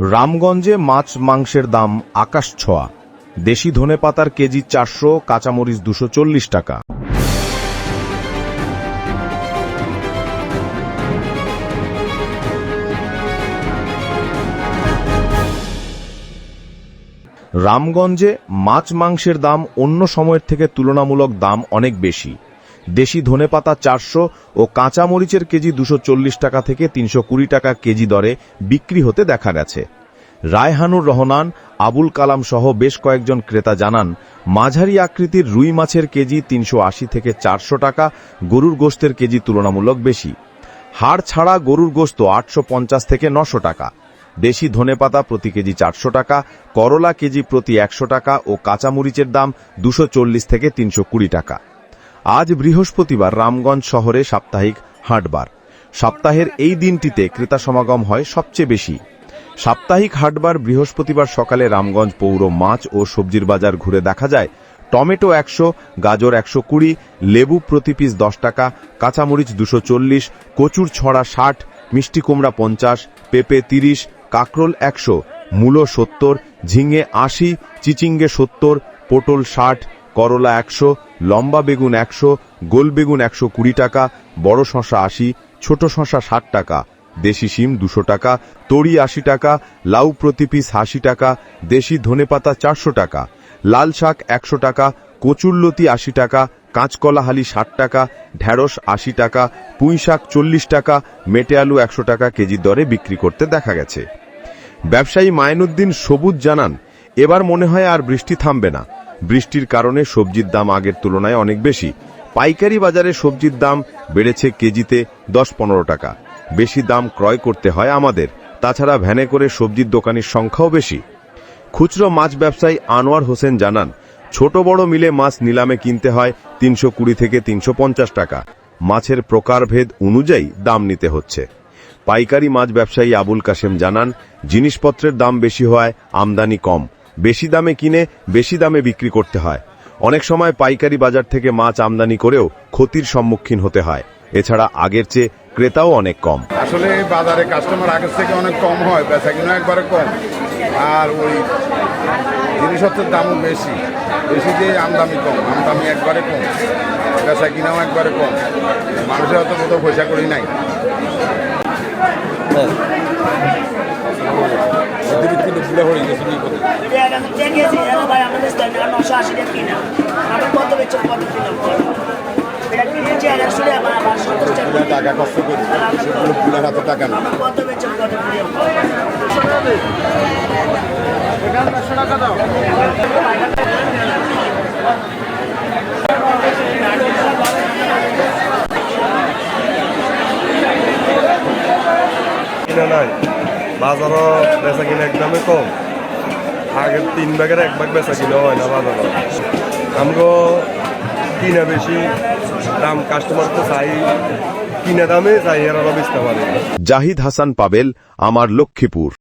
রামগঞ্জে মাছ মাংসের দাম আকাশ ছোঁয়া। দেশি ধনেপাতার কেজি চারশো, কাঁচামরিচ দুশো চল্লিশ টাকা। রামগঞ্জে মাছ মাংসের দাম অন্য সময়ের থেকে তুলনামূলক দাম অনেক বেশি। দেশি ধনেপাতা চারশো ও কাঁচামরিচের কেজি দুশো টাকা থেকে তিনশো কুড়ি টাকা কেজি দরে বিক্রি হতে দেখা গেছে। রায়হানুর রহমান, আবুল কালাম সহ বেশ কয়েকজন ক্রেতা জানান, মাঝারি আকৃতির রুই মাছের কেজি তিনশো আশি থেকে চারশো টাকা, গরুর গোস্তের কেজি তুলনামূলক বেশি। হাড় ছাড়া গরুর গোস্ত আটশো পঞ্চাশ থেকে নশো টাকা, দেশি ধনেপাতা প্রতি কেজি চারশো টাকা, করলা কেজি প্রতি একশো টাকা ও কাঁচামরিচের দাম দুশো থেকে তিনশো কুড়ি টাকা। আজ বৃহস্পতিবার রামগঞ্জ শহরে সাপ্তাহিক হাটবার। সপ্তাহের এই দিনটিতে ক্রেতা সমাগম হয় সবচেয়ে বেশি। সাপ্তাহিক হাটবার বৃহস্পতিবার সকালে রামগঞ্জ পৌর মাছ ও সবজির বাজার ঘুরে দেখা যায়। টমেটো একশো, গাজর একশো কুড়ি, লেবু প্রতি পিস দশ টাকা, কাঁচামরিচ দুশো চল্লিশ, কচুর ছড়া ষাট, মিষ্টি কুমড়া পঞ্চাশ, পেঁপে তিরিশ, কাকরোল একশো, মূলো সত্তর, ঝিঙে আশি, চিচিঙ্গে সত্তর, পটল ষাট করলা একশো, লম্বা বেগুন একশো, গোল বেগুন একশো কুড়ি টাকা, বড় শশা আশি, ছোট শশা ষাট টাকা, দেশি শিম দুশো টাকা, তরি আশি টাকা, লাউ প্রতি পিস আশি টাকা, দেশি ধনেপাতা চারশো টাকা, লাল শাক একশো টাকা কচুরলতি আশি টাকা, কাঁচকলা হালি ষাট টাকা, ঢ্যাঁড়স আশি টাকা, পুঁই শাক চল্লিশ টাকা, মেটে আলু একশো টাকা কেজি দরে বিক্রি করতে দেখা গেছে। ব্যবসায়ী মাইনুদ্দিন সবুজ জানান, এবার মনে হয় আর বৃষ্টি থামবে না। বৃষ্টির কারণে সবজির দাম আগের তুলনায় অনেক বেশি। পাইকারি বাজারে সবজির দাম বেড়েছে কেজিতে দশ পনেরো টাকা। বেশি দাম ক্রয় করতে হয় আমাদের। তাছাড়া ভ্যানে করে সবজির দোকানের সংখ্যাও বেশি। খুচরো মাছ ব্যবসায়ী আনোয়ার হোসেন জানান, ছোট বড় মিলে মাছ নিলামে কিনতে হয় তিনশো কুড়ি থেকে তিনশো পঞ্চাশ টাকা। মাছের প্রকারভেদ অনুযায়ী দাম নিতে হচ্ছে। পাইকারি মাছ ব্যবসায়ী আবুল কাশেম জানান, জিনিসপত্রের দাম বেশি হওয়ায় আমদানি কম। বেশি দামে কিনে বেশি দামে বিক্রি করতে হয়। অনেক সময় পাইকারি বাজার থেকে মাছ আমদানি করেও ক্ষতির সম্মুখীন হতে হয়। এছাড়া আগের চেয়ে ক্রেতাও অনেক কম। আসলে বাজারে কাস্টমার আগের থেকে অনেক কম হয় বেচা কিনা একবারে কম। আর ওই জিনিসপত্রের দামও বেশি। বেশি যে আমদামি কম আমদামি একবারে কম বেচা কিনাও একবারে কম। মানুষের অত কোথাও পয়সা করি নাই অতিরিক্ত লোকগুলো হয়ে গেছে কি করে দেখেছি জানো ভাই আমাদের স্ট্যান্ডে নশো আশি টাকা কিনা। আমরা কত বেচো কত কিনলাম এটা কিনেছি আর আসলে আমার আমার সন্তোষ টাকা টাকা কষ্ট করি হাতে টাকা না কত বেচো কত কিনা নাই। বাজারও বেচা কিনা একদমই কম। আগের তিন ভাগের এক ভাগ বেচা কিনা হয় না বাজার? আমগো কিনা বেশি দাম কাস্টমার তো চাই, কিনা দামে চাই আর বেচতে পারে। জাহিদ হাসান পাবেল, আমার লক্ষ্মীপুর।